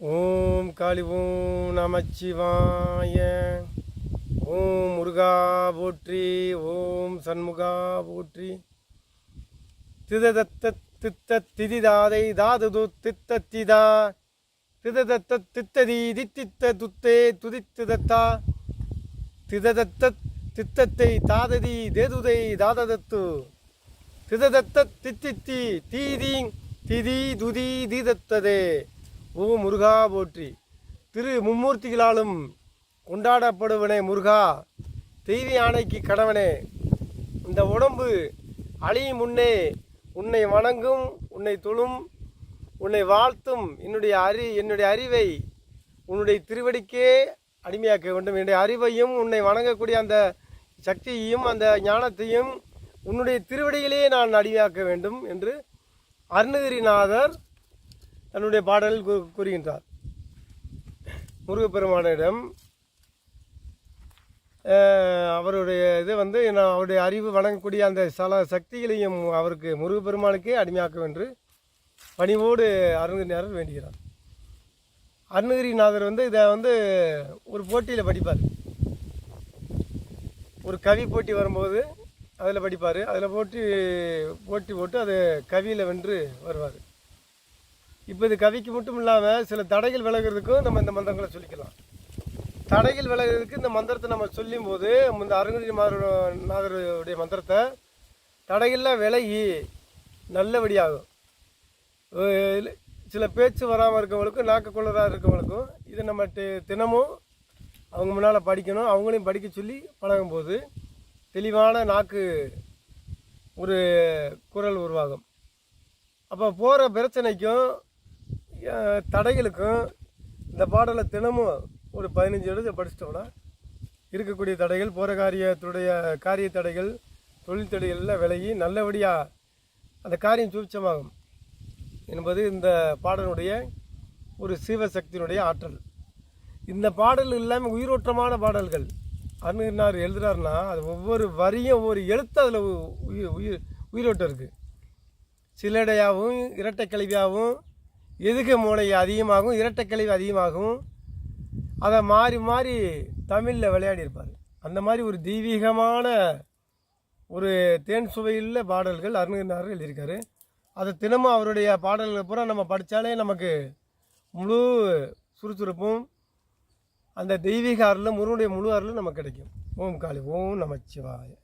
ஓம் காளி ஓம் நமச்சிவாய. ஓம் முருகா போற்றி. ஓம் சண்முகா போற்றி. திததத்த தித்த திதிதாதை தாதுது தித்த திதா. திததத்த தித்ததி தித்தித்த துத்தே துதித்து தத்தா திததத்த தித்தத்தை தாததி தேதுதை தாததத்து. திததத்த தித்தித்தி தீதி திதி துதி தீதத்ததே. ஓ முருகா போற்றி. திரு மும்மூர்த்திகளாலும் கொண்டாடப்படுவனே முருகா. தெய்வ யானைக்கு கடவனே இந்த உடம்பு அழியும் முன்னே உன்னை வணங்கும் உன்னை தொழும் உன்னை வாழ்த்தும். என்னுடைய அறி என்னுடைய அறிவை உன்னுடைய திருவடிக்கே அடிமையாக்க வேண்டும். என்னுடைய அறிவையும் உன்னை வணங்கக்கூடிய அந்த சக்தியையும் அந்த ஞானத்தையும் உன்னுடைய திருவடியிலேயே நான் அடிமையாக்க வேண்டும் என்று அருணகிரிநாதர் தன்னுடைய பாடலில் கூ- கூறுகின்றார். முருகப்பெருமானிடம் அவருடைய இது வந்து நான் அவருடைய அறிவு வணங்கக்கூடிய அந்த சல சக்திகளையும் அவருக்கு முருகப்பெருமானுக்கே அடிமையாக்கும் என்று பணிவோடு அருணகிரிநாதர் வேண்டுகிறார். அருணகிரிநாதர் வந்து இதை வந்து ஒரு போட்டியில் படிப்பார். ஒரு கவி போட்டி வரும்போது அதில் படிப்பார். அதில் போட்டி போட்டி போட்டு அது கவியில் வென்று வருவார். இப்போ இது கவிக்கு மட்டும் இல்லாமல் சில தடைகள் விலகிறதுக்கும் நம்ம இந்த மந்திரங்களை சொல்லிக்கலாம். தடைகள் விலகிறதுக்கு இந்த மந்திரத்தை நம்ம சொல்லும் போது இந்த அருணகிரிநாதருடைய மந்திரத்தை தடைகள்லாம் விலகி நல்லபடியாகும். சில பேச்சு வராமல் இருக்கவங்களுக்கும் நாக்கக்குள்ளதாக இருக்கவங்களுக்கும் இதை நம்ம தினமும் அவங்க முன்னால் படிக்கணும். அவங்களையும் படிக்க சொல்லி பழகும்போது தெளிவான நாக்கு ஒரு குரல் உருவாகும். அப்போ போகிற பிரச்சனைக்கும் தடைகளுக்கும் இந்த பாடலை தினமும் ஒரு பதினஞ்சு எழுத படிச்சிட்டோம்னா இருக்கக்கூடிய தடைகள் போகிற காரியத்துடைய காரிய தடைகள் தொழில் தடைகள்லாம் விலகி நல்லபடியாக அந்த காரியம் சூட்சமாகும் என்பது இந்த பாடலுடைய ஒரு சிவசக்தியினுடைய ஆற்றல். இந்த பாடல் இல்லாமல் உயிரோட்டமான பாடல்கள். அருணகிரினார் எழுதுறாருன்னா அது ஒவ்வொரு வரியும் ஒவ்வொரு எழுத்து அதில் உயிர் உயிர் உயிரோட்டம் இருக்குது சில்லடையாகவும் இரட்டை கல்வியாகவும் எதுக்கு மூளை அதிகமாகவும் இரட்டை அதிகமாகவும் அதை மாறி மாறி தமிழில் விளையாடியிருப்பார். அந்த மாதிரி ஒரு தெய்வீகமான ஒரு தேன் சுவையுள்ள பாடல்கள் அருணகிரினார் எழுதியிருக்காரு. அதை தினமும் அவருடைய பாடல்களை பூரா நம்ம படித்தாலே நமக்கு முழு சுறுசுறுப்பும் அந்த தெய்வீக அருளும் முருகனுடைய முழு அருளும் நமக்கு கிடைக்கும். ஓம் காளி ஓம் நமச்சிவாய.